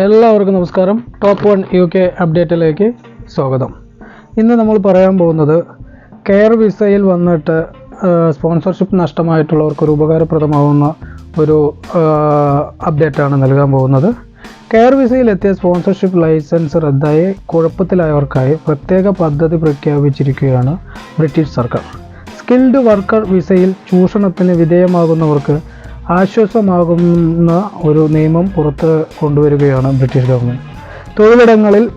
എല്ലാവർക്കും നമസ്കാരം. Top one U K അപ്ഡേറ്റിലേക്ക് സ്വാഗതം. ഇന്ന് നമ്മൾ പറയാൻ പോകുന്നത് കെയർ വിസയിൽ വന്നിട്ട് സ്പോൺസർഷിപ്പ് നഷ്ടമായിട്ടുള്ളവർക്ക് ഒരു ഉപകാരപ്രദമാവുന്ന ഒരു അപ്ഡേറ്റാണ് നൽകാൻ പോകുന്നത്. കെയർ വിസയിൽ എത്തിയ സ്പോൺസർഷിപ്പ് ലൈസൻസ് റദ്ദായി കുഴപ്പത്തിലായവർക്കായി പ്രത്യേക പദ്ധതി പ്രഖ്യാപിച്ചിരിക്കുകയാണ് ബ്രിട്ടീഷ് സർക്കാർ. സ്കിൽഡ് വർക്കർ വിസയിൽ ചൂഷണത്തിന് വിധേയമാകുന്നവർക്ക് ആശ്വാസമാകുന്ന ഒരു നിയമം പുറത്ത് കൊണ്ടുവരികയാണ് ബ്രിട്ടീഷ് ഗവൺമെന്റ് തൊഴിലിടങ്ങളിൽ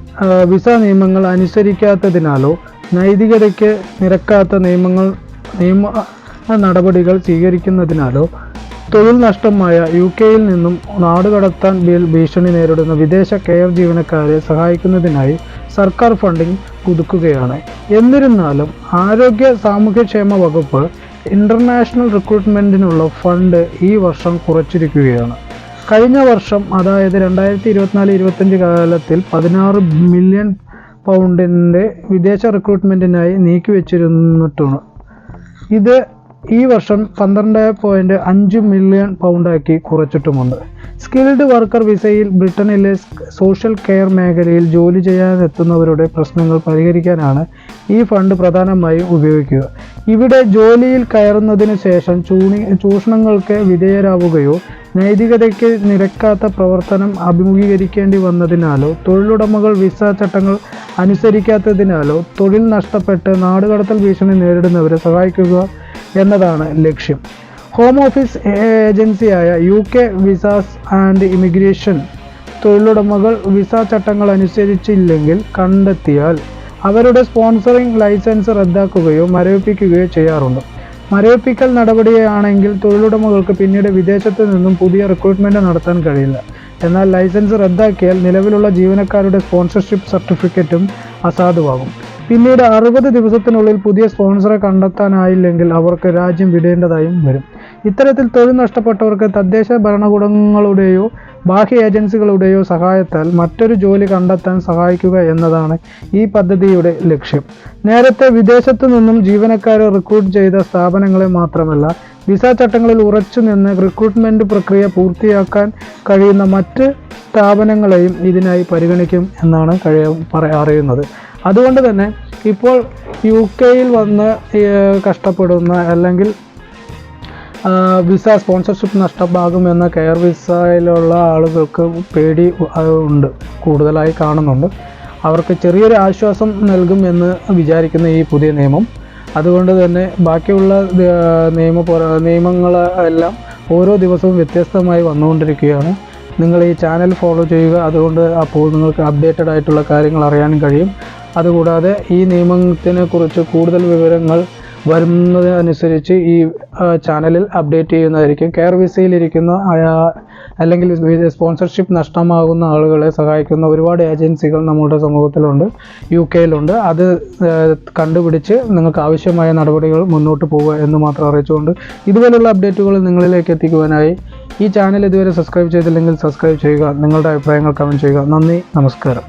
വിസ നിയമങ്ങൾ അനുസരിക്കാത്തതിനാലോ നൈതികതയ്ക്ക് നിരക്കാത്ത നിയമങ്ങൾ നിയമ നടപടികൾ സ്വീകരിക്കുന്നതിനാലോ തൊഴിൽ നഷ്ടമായ യു കെയിൽ നിന്നും നാടുകടത്താൻ ബിൽ ഭീഷണി നേരിടുന്ന വിദേശ കെയർ ജീവനക്കാരെ സഹായിക്കുന്നതിനായി സർക്കാർ ഫണ്ടിംഗ് പുതുക്കുകയാണ്. എന്നിരുന്നാലും ആരോഗ്യ സാമൂഹ്യക്ഷേമ വകുപ്പ് ഇന്റർനാഷണൽ റിക്രൂട്ട്മെന്റിനുള്ള ഫണ്ട് ഈ വർഷം കുറച്ചിരിക്കുകയാണ്. കഴിഞ്ഞ വർഷം അതായത് രണ്ടായിരത്തി ഇരുപത്തിനാല് ഇരുപത്തഞ്ച് കാലത്തിൽ പതിനാറ് മില്യൺ പൗണ്ടിന്റെ വിദേശ റിക്രൂട്ട്മെന്റിനായി നീക്കിവെച്ചിരുന്നിട്ടുണ്ട്. ഇത് ഈ വർഷം പന്ത്രണ്ട് പോയിന്റ് അഞ്ച് മില്യൺ പൗണ്ടാക്കി കുറച്ചിട്ടുമുണ്ട്. സ്കിൽഡ് വർക്കർ വിസയിൽ ബ്രിട്ടനിലെ സോഷ്യൽ കെയർ മേഖലയിൽ ജോലി ചെയ്യാനെത്തുന്നവരുടെ പ്രശ്നങ്ങൾ പരിഹരിക്കാനാണ് ഈ ഫണ്ട് പ്രധാനമായും ഉപയോഗിക്കുക. ഇവിടെ ജോലിയിൽ കയറുന്നതിന് ശേഷം ചൂണി ചൂഷണങ്ങൾക്ക് വിധേയരാവുകയോ നൈതികതയ്ക്ക് നിരക്കാത്ത പ്രവർത്തനം അഭിമുഖീകരിക്കേണ്ടി വന്നതിനാലോ തൊഴിലുടമകൾ വിസ ചട്ടങ്ങൾ അനുസരിക്കാത്തതിനാലോ തൊഴിൽ നഷ്ടപ്പെട്ട് നാടുകടത്തൽ ഭീഷണി നേരിടുന്നവരെ സഹായിക്കുക എന്നതാണ് ലക്ഷ്യം. ഹോം ഓഫീസ് ഏജൻസിയായ U K visas and immigration തൊഴിലുടമകൾ visa ചട്ടങ്ങൾ അനുസരിച്ചില്ലെങ്കിൽ കണ്ടെത്തിയാൽ അവരുടെ സ്പോൺസറിംഗ് ലൈസൻസ് റദ്ദാക്കുകയോ മരവിപ്പിക്കുകയോ ചെയ്യാറുണ്ട്. മരവിപ്പിക്കൽ നടപടിയാണെങ്കിൽ തൊഴിലുടമകൾക്ക് പിന്നീട് വിദേശത്ത് നിന്നും പുതിയ റിക്രൂട്ട്മെന്റ് നടത്താൻ കഴിയില്ല. എന്നാൽ ലൈസൻസ് റദ്ദാക്കിയാൽ നിലവിലുള്ള ജീവനക്കാരുടെ സ്പോൺസർഷിപ്പ് സർട്ടിഫിക്കറ്റും അസാധുവാകും. പിന്നീട് അറുപത് ദിവസത്തിനുള്ളിൽ പുതിയ സ്പോൺസറെ കണ്ടെത്താനായില്ലെങ്കിൽ അവർക്ക് രാജ്യം വിടേണ്ടതായും വരും. ഇത്തരത്തിൽ തൊഴിൽ നഷ്ടപ്പെട്ടവർക്ക് തദ്ദേശ ഭരണകൂടങ്ങളുടെയോ ബാഹ്യ ഏജൻസികളുടെയോ സഹായത്താൽ മറ്റൊരു ജോലി കണ്ടെത്താൻ സഹായിക്കുക എന്നതാണ് ഈ പദ്ധതിയുടെ ലക്ഷ്യം. നേരത്തെ വിദേശത്തു നിന്നും ജീവനക്കാരെ റിക്രൂട്ട് ചെയ്ത സ്ഥാപനങ്ങളെ മാത്രമല്ല വിസ ചട്ടങ്ങളിൽ ഉറച്ചു നിന്ന് റിക്രൂട്ട്മെന്റ് പ്രക്രിയ പൂർത്തിയാക്കാൻ കഴിയുന്ന മറ്റ് സ്ഥാപനങ്ങളെയും ഇതിനായി പരിഗണിക്കും എന്നാണ് കഴിയ അറിയുന്നത്. അതുകൊണ്ട് തന്നെ ഇപ്പോൾ യു കെയിൽ വന്ന് കഷ്ടപ്പെടുന്ന അല്ലെങ്കിൽ വിസ സ്പോൺസർഷിപ്പ് നഷ്ടമാകുമെന്ന കെയർ വിസയിലുള്ള ആളുകൾക്ക് പേടി ഉണ്ട്. കൂടുതലായി കാണുന്നുണ്ട്. അവർക്ക് ചെറിയൊരു ആശ്വാസം നൽകും എന്ന് വിചാരിക്കുന്ന ഈ പുതിയ നിയമം. അതുകൊണ്ട് തന്നെ ബാക്കിയുള്ള നിയമ നിയമങ്ങളെല്ലാം ഓരോ ദിവസവും വ്യത്യസ്തമായി വന്നുകൊണ്ടിരിക്കുകയാണ്. നിങ്ങൾ ഈ ചാനൽ ഫോളോ ചെയ്യുക. അതുകൊണ്ട് അപ്പോൾ നിങ്ങൾക്ക് അപ്ഡേറ്റഡ് ആയിട്ടുള്ള കാര്യങ്ങൾ അറിയാൻ കഴിയും. അതുകൂടാതെ ഈ നിയമത്തിനെ കുറിച്ച് കൂടുതൽ വിവരങ്ങൾ വരുന്നതനുസരിച്ച് ഈ ചാനലിൽ അപ്ഡേറ്റ് ചെയ്യുന്നതായിരിക്കും. കെയർ വിസയിലിരിക്കുന്ന അല്ലെങ്കിൽ സ്പോൺസർഷിപ്പ് നഷ്ടമാകുന്ന ആളുകളെ സഹായിക്കുന്ന ഒരുപാട് ഏജൻസികൾ നമ്മുടെ സമൂഹത്തിലുണ്ട് യു കെയിലുണ്ട്. അത് കണ്ടുപിടിച്ച് നിങ്ങൾക്ക് ആവശ്യമായ നടപടികൾ മുന്നോട്ട് പോവുക എന്ന് മാത്രം അറിയിച്ചുകൊണ്ട് ഇതുപോലുള്ള അപ്ഡേറ്റുകൾ നിങ്ങളിലേക്ക് എത്തിക്കുവാനായി ഈ ചാനൽ ഇതുവരെ സബ്സ്ക്രൈബ് ചെയ്തില്ലെങ്കിൽ സബ്സ്ക്രൈബ് ചെയ്യുക നിങ്ങളുടെ അഭിപ്രായങ്ങൾ കമന്റ് ചെയ്യുക. നന്ദി നമസ്കാരം.